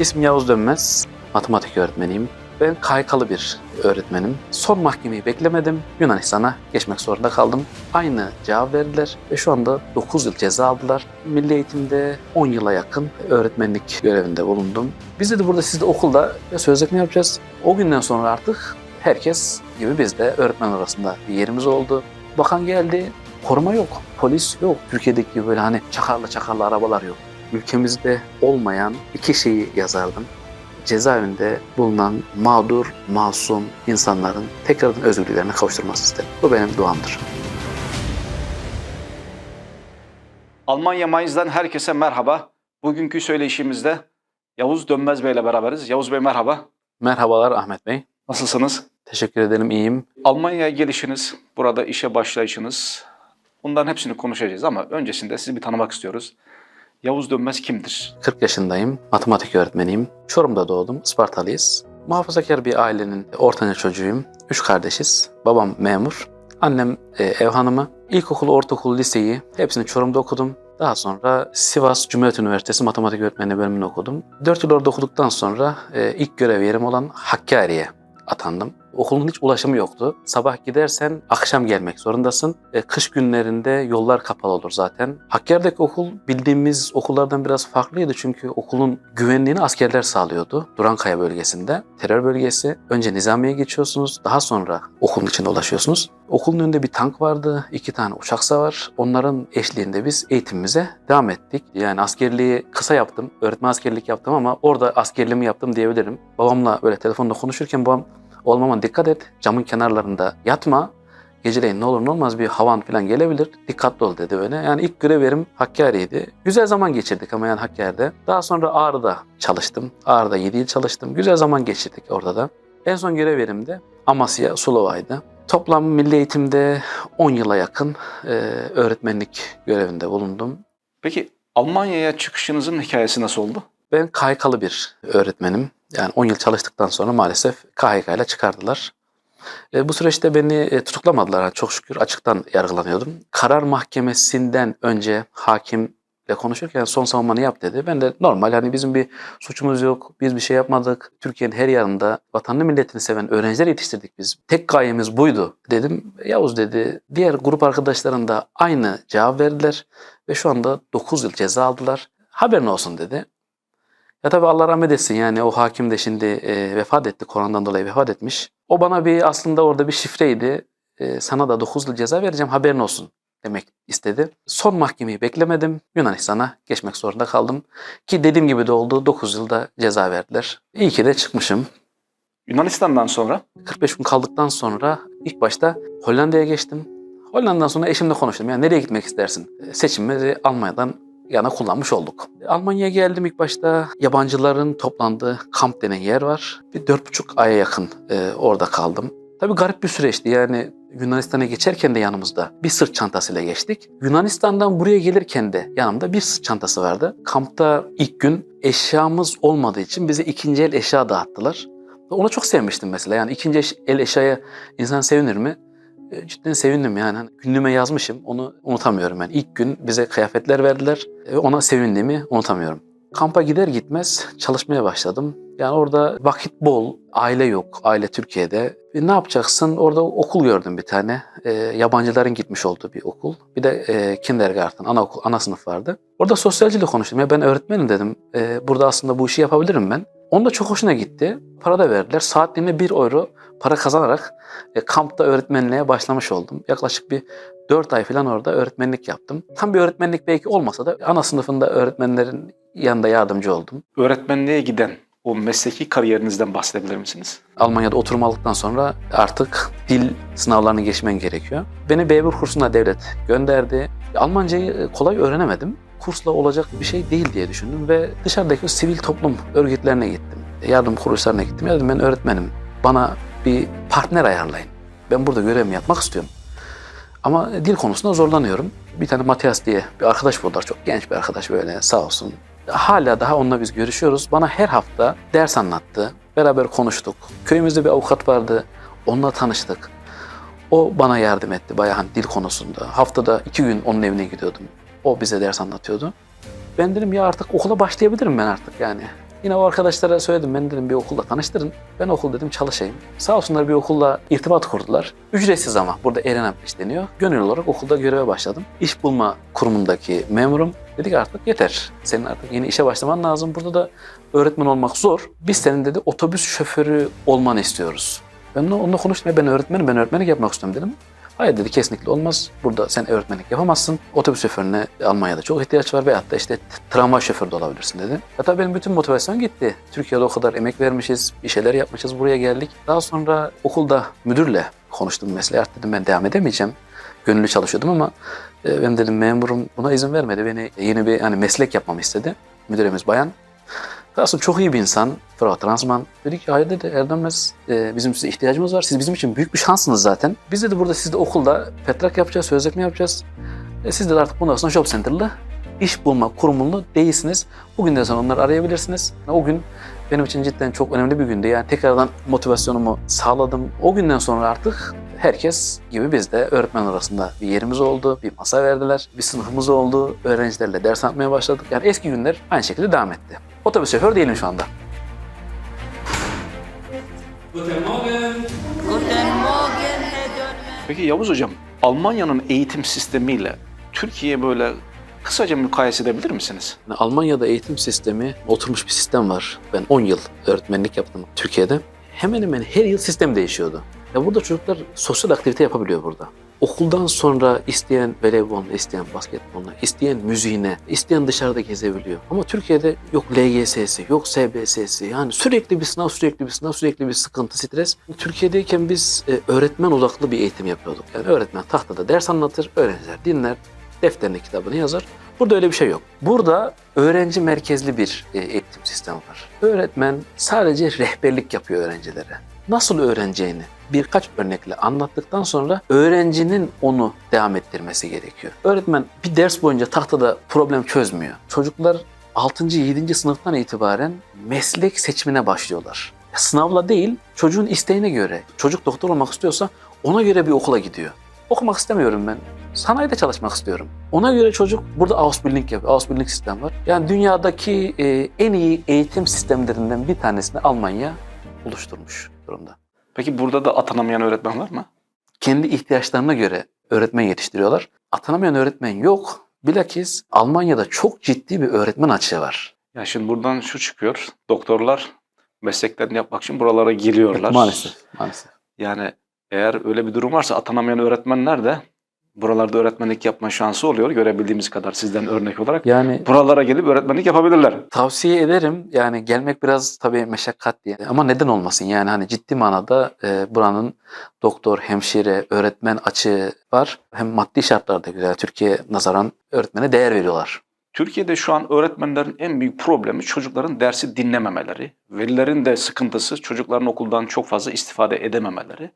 İsmim Yavuz Dönmez, matematik öğretmeniyim. Ben kaykalı bir öğretmenim. Son mahkemeyi beklemedim. Yunanistan'a geçmek zorunda kaldım. Aynı cevap verdiler ve şu anda 9 yıl ceza aldılar. Milli eğitimde 10 yıla yakın öğretmenlik görevinde bulundum. Biz de burada sizde okulda sözleşme yapacağız. O günden sonra artık herkes gibi biz de öğretmen arasında bir yerimiz oldu. Bakan geldi, koruma yok, polis yok. Türkiye'deki gibi böyle hani çakarlı çakarlı arabalar yok. Ülkemizde olmayan iki şeyi yazardım cezaevinde bulunan mağdur, masum insanların tekrardan özgürlüklerine kavuşturması isterim. Bu benim duamdır. Almanya Mainz'dan herkese merhaba. Bugünkü söyleşimizde Yavuz Dönmez Bey ile beraberiz. Yavuz Bey merhaba. Merhabalar Ahmet Bey. Nasılsınız? Teşekkür ederim, iyiyim. Almanya'ya gelişiniz, burada işe başlayışınız, bunların hepsini konuşacağız ama öncesinde sizi bir tanımak istiyoruz. Yavuz Dönmez kimdir? 40 yaşındayım, matematik öğretmeniyim. Çorum'da doğdum, Ispartalıyız. Muhafazakar bir ailenin ortanca çocuğuyum. Üç kardeşiz. Babam memur, annem e, ev hanımı. İlkokul, ortaokul, liseyi hepsini Çorum'da okudum. Daha sonra Sivas Cumhuriyet Üniversitesi Matematik Öğretmenliği bölümünü okudum. 4 yıl orada okuduktan sonra e, ilk görev yerim olan Hakkari'ye atandım. Okulun hiç ulaşımı yoktu. Sabah gidersen akşam gelmek zorundasın. E, kış günlerinde yollar kapalı olur zaten. Hakkari'deki okul bildiğimiz okullardan biraz farklıydı çünkü okulun güvenliğini askerler sağlıyordu. Durankaya bölgesinde. Terör bölgesi. Önce Nizamiye geçiyorsunuz. Daha sonra okulun içine ulaşıyorsunuz. Okulun önünde bir tank vardı. iki tane uçak savar. Onların eşliğinde biz eğitimimize devam ettik. Yani askerliği kısa yaptım. Öğretmen askerlik yaptım ama orada askerliğimi yaptım diyebilirim. Babamla böyle telefonda konuşurken babam olmama dikkat et. Camın kenarlarında yatma. Geceleyin ne olur ne olmaz bir havan falan gelebilir. Dikkatli ol dedi böyle. Yani ilk görevlerim Hakkari'ydi. Güzel zaman geçirdik ama yani Hakkari'de. Daha sonra Ağrı'da çalıştım. Ağrı'da 7 yıl çalıştım. Güzel zaman geçirdik orada da. En son görev yerim de Amasya Sulova'ydı. Toplam milli eğitimde 10 yıla yakın e, öğretmenlik görevinde bulundum. Peki Almanya'ya çıkışınızın hikayesi nasıl oldu? Ben KHK'lı bir öğretmenim. Yani 10 yıl çalıştıktan sonra maalesef KHK ile çıkardılar. E, bu süreçte beni e, tutuklamadılar. Yani çok şükür açıktan yargılanıyordum. Karar mahkemesinden önce hakimle konuşurken son savunmanı yap dedi. Ben de normal hani bizim bir suçumuz yok, biz bir şey yapmadık. Türkiye'nin her yanında vatanını milletini seven öğrenciler yetiştirdik biz. Tek gayemiz buydu dedim. Yavuz dedi. Diğer grup arkadaşların da aynı cevap verdiler. Ve şu anda 9 yıl ceza aldılar. Haberin olsun dedi. Ya tabii Allah rahmet etsin yani o hakim de şimdi e, vefat etti. Koronadan dolayı vefat etmiş. O bana bir aslında orada bir şifreydi. E, sana da 9 yıl ceza vereceğim haberin olsun demek istedi. Son mahkemeyi beklemedim. Yunanistan'a geçmek zorunda kaldım. Ki dediğim gibi de oldu. 9 yılda ceza verdiler. İyi ki de çıkmışım. Yunanistan'dan sonra 45 gün kaldıktan sonra ilk başta Hollanda'ya geçtim. Hollanda'dan sonra eşimle konuştum. Yani nereye gitmek istersin? E, Seçimleri Almanya'dan yana kullanmış olduk. Almanya'ya geldim ilk başta. Yabancıların toplandığı kamp denen yer var. Bir dört buçuk aya yakın e, orada kaldım. Tabii garip bir süreçti yani Yunanistan'a geçerken de yanımızda bir sırt çantasıyla geçtik. Yunanistan'dan buraya gelirken de yanımda bir sırt çantası vardı. Kampta ilk gün eşyamız olmadığı için bize ikinci el eşya dağıttılar. Ona çok sevmiştim mesela yani ikinci el eşyaya insan sevinir mi? E, Cidden sevindim yani. Hani Günlüğüme yazmışım. Onu unutamıyorum yani. İlk gün bize kıyafetler verdiler. ve Ona sevindiğimi unutamıyorum. Kampa gider gitmez çalışmaya başladım. Yani orada vakit bol, aile yok, aile Türkiye'de. E, ne yapacaksın? Orada okul gördüm bir tane. E, yabancıların gitmiş olduğu bir okul. Bir de e, kindergarten, anaokul, ana sınıf vardı. Orada sosyalciyle konuştum. Ya ben öğretmenim dedim. E, burada aslında bu işi yapabilirim ben. Onun da çok hoşuna gitti. Para da verdiler. Saatliğine 1 euro para kazanarak e, kampta öğretmenliğe başlamış oldum. Yaklaşık bir 4 ay falan orada öğretmenlik yaptım. Tam bir öğretmenlik belki olmasa da ana sınıfında öğretmenlerin yanında yardımcı oldum. öğretmenliğe giden o mesleki kariyerinizden bahsedebilir misiniz? Almanya'da oturum aldıktan sonra artık dil sınavlarını geçmen gerekiyor. Beni B1 kursuna devlet gönderdi. Almancayı e, kolay öğrenemedim. Kursla olacak bir şey değil diye düşündüm ve dışarıdaki sivil toplum örgütlerine gittim. Yardım kuruluşlarına gittim. Ya dedim ben öğretmenim. Bana bir partner ayarlayın. Ben burada görevimi yapmak istiyorum. Ama dil konusunda zorlanıyorum. Bir tane Matias diye bir arkadaş buldular. Çok genç bir arkadaş böyle sağ olsun. Hala daha onunla biz görüşüyoruz. Bana her hafta ders anlattı. Beraber konuştuk. Köyümüzde bir avukat vardı. Onunla tanıştık. O bana yardım etti bayağı hani dil konusunda. Haftada iki gün onun evine gidiyordum. O bize ders anlatıyordu. Ben dedim ya artık okula başlayabilirim ben artık yani. Yine o arkadaşlara söyledim ben dedim bir okulla tanıştırın. Ben okul dedim çalışayım. Sağ olsunlar bir okulla irtibat kurdular. Ücretsiz ama burada Eren iş deniyor. Gönüllü olarak okulda göreve başladım. İş bulma kurumundaki memurum. Dedik artık yeter. Senin artık yeni işe başlaman lazım. Burada da öğretmen olmak zor. Biz senin dedi otobüs şoförü olmanı istiyoruz. Ben onunla, konuştum. "Ya Ben öğretmenim, ben öğretmenlik yapmak istiyorum dedim. Hayır dedi kesinlikle olmaz. Burada sen öğretmenlik yapamazsın. Otobüs şoförüne Almanya'da çok ihtiyaç var veyahut da işte tramvay şoförü de olabilirsin dedi. Hatta benim bütün motivasyon gitti. Türkiye'de o kadar emek vermişiz, bir şeyler yapmışız, buraya geldik. Daha sonra okulda müdürle konuştum. Artık dedim ben devam edemeyeceğim. Gönüllü çalışıyordum ama e, benim dedim memurum buna izin vermedi. Beni yeni bir hani meslek yapmamı istedi. Müdürümüz bayan. Sonra çok iyi bir insan. Frau Transman. Dedi ki hayır dedi Erdemez e, bizim size ihtiyacımız var. Siz bizim için büyük bir şansınız zaten. Biz dedi burada sizde okulda petrak yapacağız, sözleşme yapacağız. E, siz de artık bundan sonra Job Center'lı iş bulma kurumunu değilsiniz. Bugünden sonra onları arayabilirsiniz. O gün benim için cidden çok önemli bir gündü. Yani tekrardan motivasyonumu sağladım. O günden sonra artık herkes gibi biz de öğretmen arasında bir yerimiz oldu. Bir masa verdiler. Bir sınıfımız oldu. Öğrencilerle ders anlatmaya başladık. Yani eski günler aynı şekilde devam etti. Otobüs şoför değilim şu anda. Guten Morgen. Guten Morgen, Herr Dörner. Peki Yavuz Hocam, Almanya'nın eğitim sistemiyle Türkiye böyle kısaca mukayese edebilir misiniz? Almanya'da eğitim sistemi oturmuş bir sistem var. Ben 10 yıl öğretmenlik yaptım Türkiye'de. Hemen hemen her yıl sistem değişiyordu. Ya burada çocuklar sosyal aktivite yapabiliyor burada. Okuldan sonra isteyen voleyboluna, isteyen basketboluna, isteyen müziğine, isteyen dışarıda gezebiliyor. Ama Türkiye'de yok LGS'si, yok SBS'si. Yani sürekli bir sınav, sürekli bir sınav, sürekli bir sıkıntı, stres. Türkiye'deyken biz e, öğretmen odaklı bir eğitim yapıyorduk. Yani öğretmen tahtada ders anlatır, öğrenciler dinler, defterine kitabını yazar. Burada öyle bir şey yok. Burada öğrenci merkezli bir e, eğitim sistemi var. Öğretmen sadece rehberlik yapıyor öğrencilere. Nasıl öğreneceğini birkaç örnekle anlattıktan sonra öğrencinin onu devam ettirmesi gerekiyor. Öğretmen bir ders boyunca tahtada problem çözmüyor. Çocuklar 6. 7. sınıftan itibaren meslek seçimine başlıyorlar. Sınavla değil, çocuğun isteğine göre. Çocuk doktor olmak istiyorsa ona göre bir okula gidiyor. Okumak istemiyorum ben. Sanayide çalışmak istiyorum. Ona göre çocuk burada Ausbildung yapıyor. Ausbildung sistem var. Yani dünyadaki e, en iyi eğitim sistemlerinden bir tanesini Almanya oluşturmuş durumda. Peki burada da atanamayan öğretmen var mı? Kendi ihtiyaçlarına göre öğretmen yetiştiriyorlar. Atanamayan öğretmen yok. Bilakis Almanya'da çok ciddi bir öğretmen açığı var. Ya şimdi buradan şu çıkıyor. Doktorlar mesleklerini yapmak için buralara geliyorlar. maalesef, maalesef. Yani eğer öyle bir durum varsa atanamayan öğretmenler de buralarda öğretmenlik yapma şansı oluyor. Görebildiğimiz kadar sizden örnek olarak. Yani Buralara gelip öğretmenlik yapabilirler. Tavsiye ederim. Yani gelmek biraz tabii meşakkat diye. Ama neden olmasın? Yani hani ciddi manada e, buranın doktor, hemşire, öğretmen açığı var. Hem maddi şartlar da güzel. Türkiye nazaran öğretmene değer veriyorlar. Türkiye'de şu an öğretmenlerin en büyük problemi çocukların dersi dinlememeleri. Velilerin de sıkıntısı çocukların okuldan çok fazla istifade edememeleri.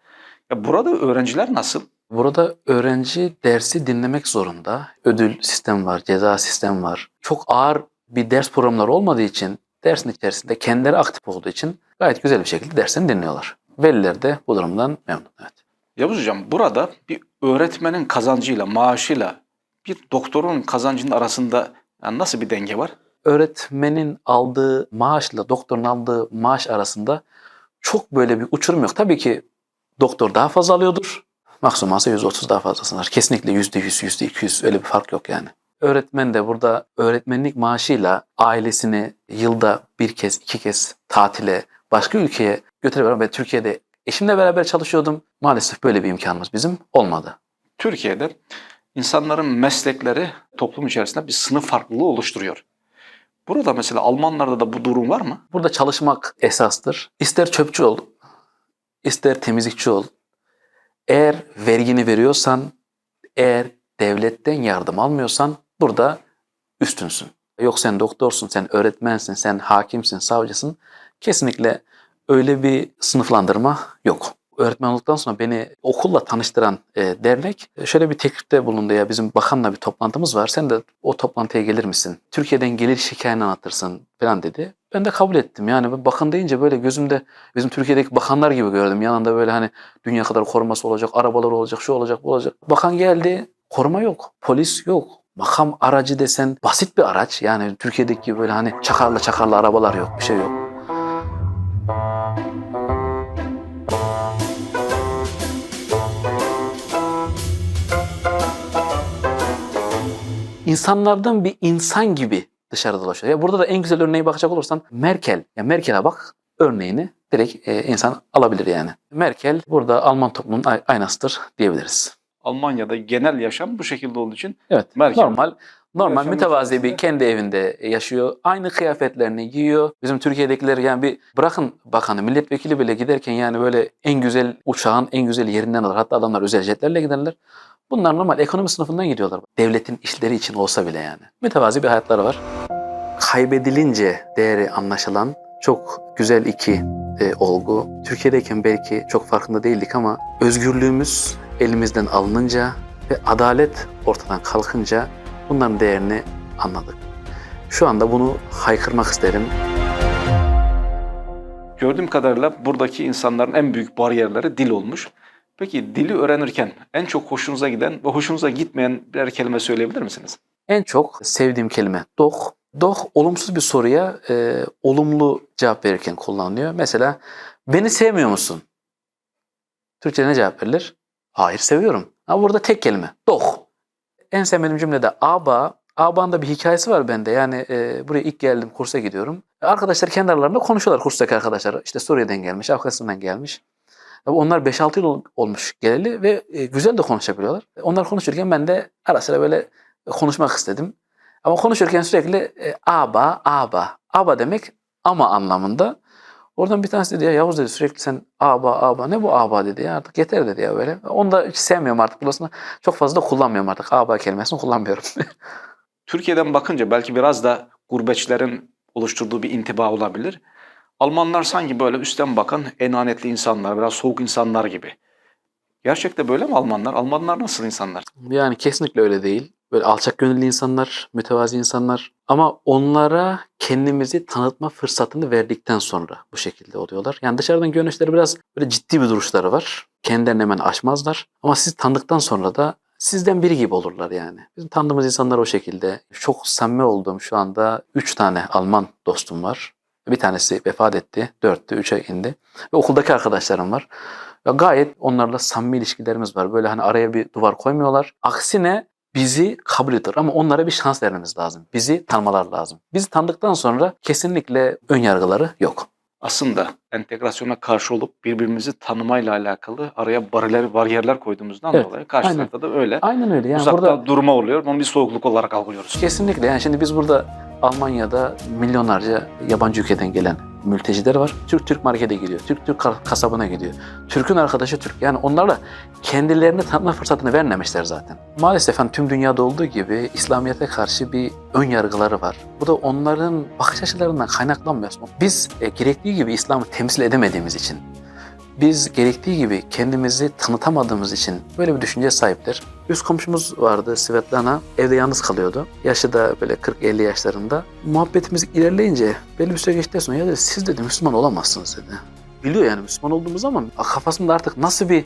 Ya burada öğrenciler nasıl? Burada öğrenci dersi dinlemek zorunda. Ödül sistem var, ceza sistem var. Çok ağır bir ders programları olmadığı için dersin içerisinde kendileri aktif olduğu için gayet güzel bir şekilde dersini dinliyorlar. Veliler de bu durumdan memnun. Evet. Yavuz Hocam burada bir öğretmenin kazancıyla, maaşıyla bir doktorun kazancının arasında yani nasıl bir denge var? öğretmenin aldığı maaşla doktorun aldığı maaş arasında çok böyle bir uçurum yok. Tabii ki doktor daha fazla alıyordur. Maksimum alsa 130 daha fazlasını alır. Kesinlikle %100, %200 öyle bir fark yok yani. Öğretmen de burada öğretmenlik maaşıyla ailesini yılda bir kez, iki kez tatile, başka ülkeye götürebilir. Ben Türkiye'de eşimle beraber çalışıyordum. Maalesef böyle bir imkanımız bizim olmadı. Türkiye'de insanların meslekleri toplum içerisinde bir sınıf farklılığı oluşturuyor. Burada mesela Almanlarda da bu durum var mı? Burada çalışmak esastır. İster çöpçü ol, ister temizlikçi ol. Eğer vergini veriyorsan, eğer devletten yardım almıyorsan burada üstünsün. Yok sen doktorsun, sen öğretmensin, sen hakimsin, savcısın. Kesinlikle öyle bir sınıflandırma yok. Öğretmen olduktan sonra beni okulla tanıştıran e, dernek e, şöyle bir teklifte bulundu ya bizim bakanla bir toplantımız var. Sen de o toplantıya gelir misin? Türkiye'den gelir hikayeni anlatırsın falan dedi. Ben de kabul ettim. Yani ben bakan deyince böyle gözümde bizim Türkiye'deki bakanlar gibi gördüm. Yanında böyle hani dünya kadar koruması olacak, arabalar olacak, şu olacak, bu olacak. Bakan geldi, koruma yok, polis yok. makam aracı desen basit bir araç. Yani Türkiye'deki böyle hani çakarlı çakarlı arabalar yok, bir şey yok. İnsanlardan bir insan gibi dışarıda dolaşıyor. Ya burada da en güzel örneği bakacak olursan Merkel. Ya Merkel'e bak örneğini direkt e, insan alabilir yani. Merkel burada Alman toplumunun ay- aynasıdır diyebiliriz. Almanya'da genel yaşam bu şekilde olduğu için Evet. Merkel. Normal normal Yaşam mütevazi bir içerisinde- kendi evinde yaşıyor. Aynı kıyafetlerini giyiyor. Bizim Türkiye'dekiler yani bir bırakın bakanı milletvekili bile giderken yani böyle en güzel uçağın en güzel yerinden alır. Hatta adamlar özel jetlerle giderler. Bunlar normal ekonomi sınıfından gidiyorlar. Devletin işleri için olsa bile yani. Mütevazi bir hayatları var. Kaybedilince değeri anlaşılan çok güzel iki e, olgu. Türkiye'deyken belki çok farkında değildik ama özgürlüğümüz elimizden alınınca ve adalet ortadan kalkınca bunların değerini anladık. Şu anda bunu haykırmak isterim. gördüğüm kadarıyla buradaki insanların en büyük bariyerleri dil olmuş. Peki dili öğrenirken en çok hoşunuza giden ve hoşunuza gitmeyen birer kelime söyleyebilir misiniz? En çok sevdiğim kelime doh. Doh olumsuz bir soruya e, olumlu cevap verirken kullanılıyor. Mesela beni sevmiyor musun? Türkçe'de ne cevap verilir? Hayır seviyorum. Ama burada tek kelime doh. En sevmediğim cümle de aba. Aba'nın da bir hikayesi var bende. Yani e, buraya ilk geldim kursa gidiyorum. Arkadaşlar kendi aralarında konuşuyorlar kurstaki arkadaşlar. İşte Suriye'den gelmiş, Afganistan'dan gelmiş. Onlar 5-6 yıl ol- olmuş geleli ve e, güzel de konuşabiliyorlar. Onlar konuşurken ben de ara sıra böyle konuşmak istedim. Ama konuşurken sürekli e, aba, aba. Aba demek ama anlamında. Oradan bir tanesi dedi ya Yavuz dedi sürekli sen aba, aba. Ne bu aba dedi ya artık yeter dedi ya böyle. Onu da hiç sevmiyorum artık. Burasını çok fazla kullanmıyorum artık. Aba kelimesini kullanmıyorum. Türkiye'den bakınca belki biraz da gurbetçilerin oluşturduğu bir intiba olabilir. Almanlar sanki böyle üstten bakan enanetli insanlar, biraz soğuk insanlar gibi. Gerçekte böyle mi Almanlar? Almanlar nasıl insanlar? yani kesinlikle öyle değil. Böyle alçak gönüllü insanlar, mütevazi insanlar. Ama onlara kendimizi tanıtma fırsatını verdikten sonra bu şekilde oluyorlar. Yani dışarıdan görünüşleri biraz böyle ciddi bir duruşları var. Kendilerini hemen aşmazlar. Ama siz tanıdıktan sonra da sizden biri gibi olurlar yani. Bizim tanıdığımız insanlar o şekilde. Çok samimi olduğum şu anda 3 tane Alman dostum var. Bir tanesi vefat etti. Dörttü, üçe indi. Ve okuldaki arkadaşlarım var. Ve gayet onlarla samimi ilişkilerimiz var. Böyle hani araya bir duvar koymuyorlar. Aksine bizi kabul ediyor ama onlara bir şans vermemiz lazım. Bizi tanımalar lazım. Bizi tanıdıktan sonra kesinlikle ön yargıları yok. Aslında entegrasyona karşı olup birbirimizi tanımayla alakalı araya bariyerler, bariyerler koyduğumuzdan Evet, dolayı karşı aynen. tarafta da öyle. Aynen öyle. Yani Uzakta burada durma oluyor. Onu bir soğukluk olarak algılıyoruz. kesinlikle yani şimdi biz burada Almanya'da milyonlarca yabancı ülkeden gelen mülteciler var. Türk Türk markete gidiyor. Türk Türk ka- kasabına gidiyor. Türk'ün arkadaşı Türk. Yani onlarla kendilerini tanıtma fırsatını vermemişler zaten. Maalesef hani tüm dünyada olduğu gibi İslamiyet'e karşı bir ön yargıları var. Bu da onların bakış açılarından kaynaklanmıyor. Biz e, gerektiği gibi İslam'ı temsil edemediğimiz için biz gerektiği gibi kendimizi tanıtamadığımız için böyle bir düşünceye sahipler. Üst komşumuz vardı Svetlana. Evde yalnız kalıyordu. Yaşı da böyle 40-50 yaşlarında. Muhabbetimiz ilerleyince belli bir süre geçtikten sonra ya dedi siz dedi Müslüman olamazsınız dedi. Biliyor yani Müslüman olduğumuz zaman kafasında artık nasıl bir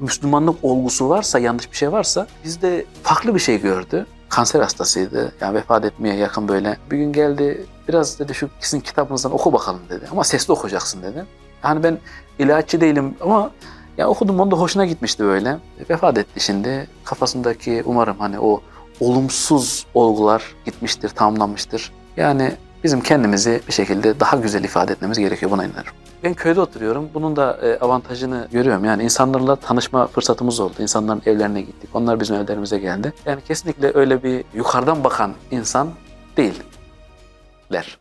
Müslümanlık olgusu varsa, yanlış bir şey varsa bizde farklı bir şey gördü. Kanser hastasıydı. Yani vefat etmeye yakın böyle. Bir gün geldi biraz dedi şu sizin kitabınızdan oku bakalım dedi. Ama sesli okuyacaksın dedi. Yani ben ilaççı değilim ama ya okudum onu da hoşuna gitmişti böyle. Vefat etti şimdi. Kafasındaki umarım hani o olumsuz olgular gitmiştir, tamamlanmıştır. Yani bizim kendimizi bir şekilde daha güzel ifade etmemiz gerekiyor buna inanırım. Ben köyde oturuyorum. Bunun da e, avantajını görüyorum. Yani insanlarla tanışma fırsatımız oldu. İnsanların evlerine gittik. Onlar bizim evlerimize geldi. Yani kesinlikle öyle bir yukarıdan bakan insan değiller.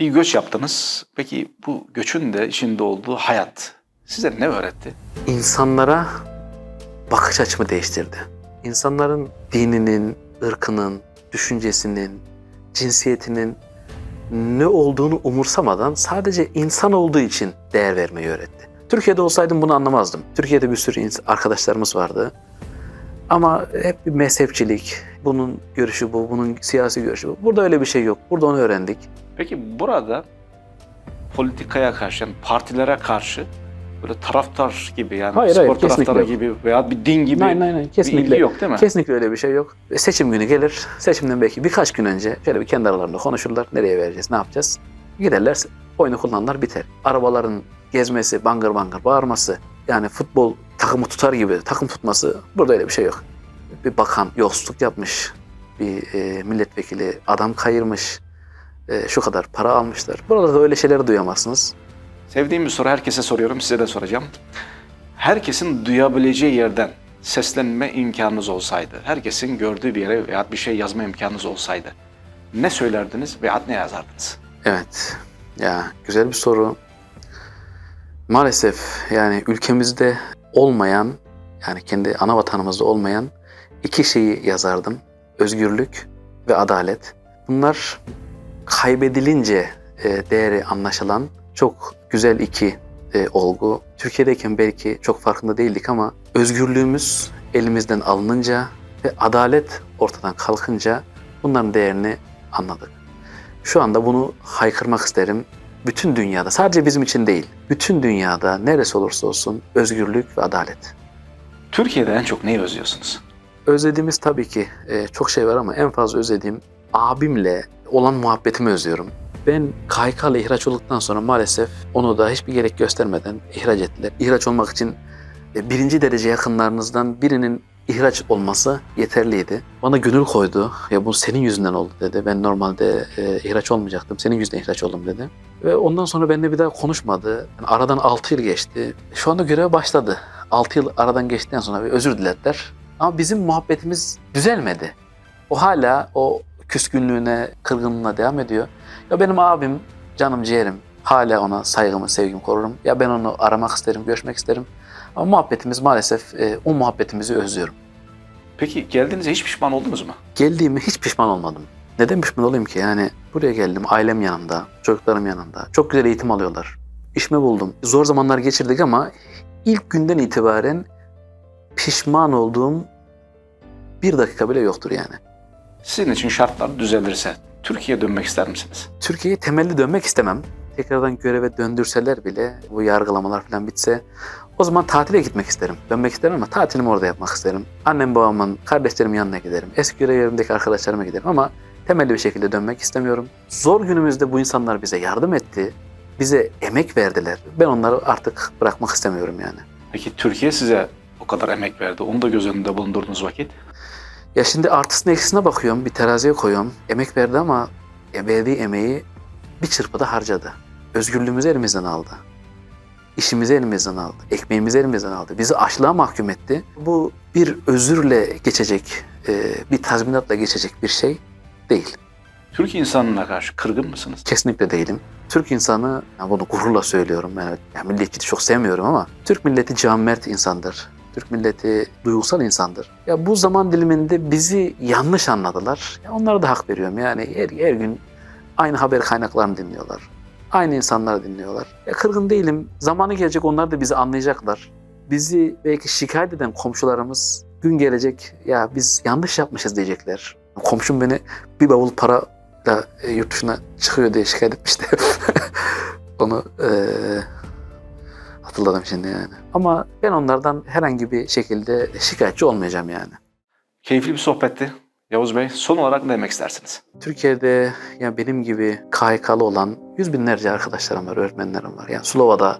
Bir göç yaptınız. Peki bu göçün de içinde olduğu hayat size ne öğretti? insanlara bakış açımı değiştirdi. İnsanların dininin, ırkının, düşüncesinin, cinsiyetinin ne olduğunu umursamadan sadece insan olduğu için değer vermeyi öğretti. Türkiye'de olsaydım bunu anlamazdım. Türkiye'de bir sürü arkadaşlarımız vardı. Ama hep bir mezhepçilik, bunun görüşü bu, bunun siyasi görüşü bu. Burada öyle bir şey yok. Burada onu öğrendik. Peki burada politikaya karşı, yani partilere karşı böyle taraftar gibi yani Hayır, spor hayır, taraftarı yok. gibi veya bir din gibi nein, nein. bir Kesinlikle ilgi yok değil mi? Kesinlikle öyle bir şey yok. E, Seçim günü gelir. Seçimden belki birkaç gün önce şöyle bir kendi aralarında konuşurlar. Nereye vereceğiz, ne yapacağız? Giderler, oyunu kullanırlar, biter. Arabaların gezmesi, bangır bangır bağırması, yani futbol takımı tutar gibi takım tutması burada öyle bir şey yok. Bir bakan yolsuzluk yapmış, bir e, milletvekili adam kayırmış, e, şu kadar para almışlar. Burada da öyle şeyleri duyamazsınız. Sevdiğim bir soru herkese soruyorum, size de soracağım. Herkesin duyabileceği yerden seslenme imkanınız olsaydı, herkesin gördüğü bir yere veya bir şey yazma imkanınız olsaydı ne söylerdiniz veya ne yazardınız? Evet. Ya güzel bir soru. Maalesef yani ülkemizde olmayan yani kendi ana vatanımızda olmayan iki şeyi yazardım. Özgürlük ve adalet. Bunlar kaybedilince e, değeri anlaşılan çok güzel iki e, olgu. Türkiye'deyken belki çok farkında değildik ama özgürlüğümüz elimizden alınınca ve adalet ortadan kalkınca bunların değerini anladık. Şu anda bunu haykırmak isterim. Bütün dünyada, sadece bizim için değil, bütün dünyada neresi olursa olsun özgürlük ve adalet. Türkiye'de en çok neyi özlüyorsunuz? Özlediğimiz tabii ki e, çok şey var ama en fazla özlediğim abimle olan muhabbetimi özlüyorum. Ben KHK ile ihraç olduktan sonra maalesef onu da hiçbir gerek göstermeden ihraç ettiler. İhraç olmak için e, birinci derece yakınlarınızdan birinin ihraç olması yeterliydi. Bana gönül koydu. Ya bu senin yüzünden oldu dedi. Ben normalde e, ihraç olmayacaktım. Senin yüzünden ihraç oldum dedi. Ve ondan sonra benimle bir daha konuşmadı. Yani aradan 6 yıl geçti. Şu anda göreve başladı. 6 yıl aradan geçtikten sonra bir özür dilediler. Ama bizim muhabbetimiz düzelmedi. O hala o küskünlüğüne, kırgınlığına devam ediyor. Ya benim abim, canım ciğerim. Hala ona saygımı, sevgimi korurum. Ya ben onu aramak isterim, görüşmek isterim. Ama muhabbetimiz maalesef e, o muhabbetimizi özlüyorum. Peki geldiğinizde hiç pişman oldunuz mu? Geldiğimi hiç pişman olmadım. Neden pişman olayım ki? Yani buraya geldim, ailem yanımda, çocuklarım yanımda. Çok güzel eğitim alıyorlar. İşimi buldum. Zor zamanlar geçirdik ama ilk günden itibaren pişman olduğum bir dakika bile yoktur yani. Sizin için şartlar düzelirse Türkiye'ye dönmek ister misiniz? Türkiye'ye temelli dönmek istemem. Tekrardan göreve döndürseler bile bu yargılamalar falan bitse o zaman tatile gitmek isterim. Dönmek isterim ama tatilimi orada yapmak isterim. Annem babamın, kardeşlerimin yanına giderim. Eski görev yerimdeki arkadaşlarıma giderim ama temelli bir şekilde dönmek istemiyorum. Zor günümüzde bu insanlar bize yardım etti. Bize emek verdiler. Ben onları artık bırakmak istemiyorum yani. Peki Türkiye size o kadar emek verdi. Onu da göz önünde bulundurduğunuz vakit. Ya şimdi artısına eksisine bakıyorum, bir teraziye koyuyorum. Emek verdi ama verdiği emeği bir çırpıda harcadı. Özgürlüğümüzü elimizden aldı. İşimizi elimizden aldı. Ekmeğimizi elimizden aldı. Bizi açlığa mahkum etti. Bu bir özürle geçecek, e, bir tazminatla geçecek bir şey değil. Türk insanına karşı kırgın mısınız? Kesinlikle değilim. Türk insanı, yani bunu gururla söylüyorum. Yani, yani milliyetçiliği çok sevmiyorum ama Türk milleti cömert insandır. Türk milleti duygusal insandır. Ya bu zaman diliminde bizi yanlış anladılar. Ya onlara da hak veriyorum. Yani her, her gün aynı haber kaynaklarını dinliyorlar. Aynı insanlar dinliyorlar. Ya kırgın değilim. Zamanı gelecek onlar da bizi anlayacaklar. Bizi belki şikayet eden komşularımız gün gelecek ya biz yanlış yapmışız diyecekler. Komşum beni bir bavul para da e, yurt dışına çıkıyor diye şikayet etmişti. Onu e, hatırladım şimdi yani. Ama ben onlardan herhangi bir şekilde şikayetçi olmayacağım yani. Keyifli bir sohbetti. Yavuz Bey son olarak ne demek istersiniz? Türkiye'de ya benim gibi KHK'lı olan yüz binlerce arkadaşlarım var, öğretmenlerim var. Yani Slova'da,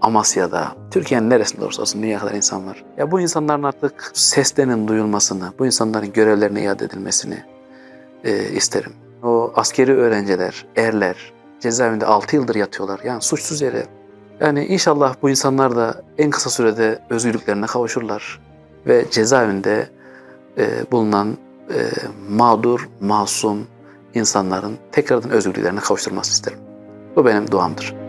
Amasya'da, Türkiye'nin neresinde olursa olsun dünya kadar insan var. Ya bu insanların artık seslerinin duyulmasını, bu insanların görevlerine iade edilmesini e, isterim. O askeri öğrenciler, erler cezaevinde 6 yıldır yatıyorlar. Yani suçsuz yere. Yani inşallah bu insanlar da en kısa sürede özgürlüklerine kavuşurlar. Ve cezaevinde e, bulunan e, mağdur, masum insanların tekrardan özgürlüklerine kavuşturması isterim. Bu benim duamdır.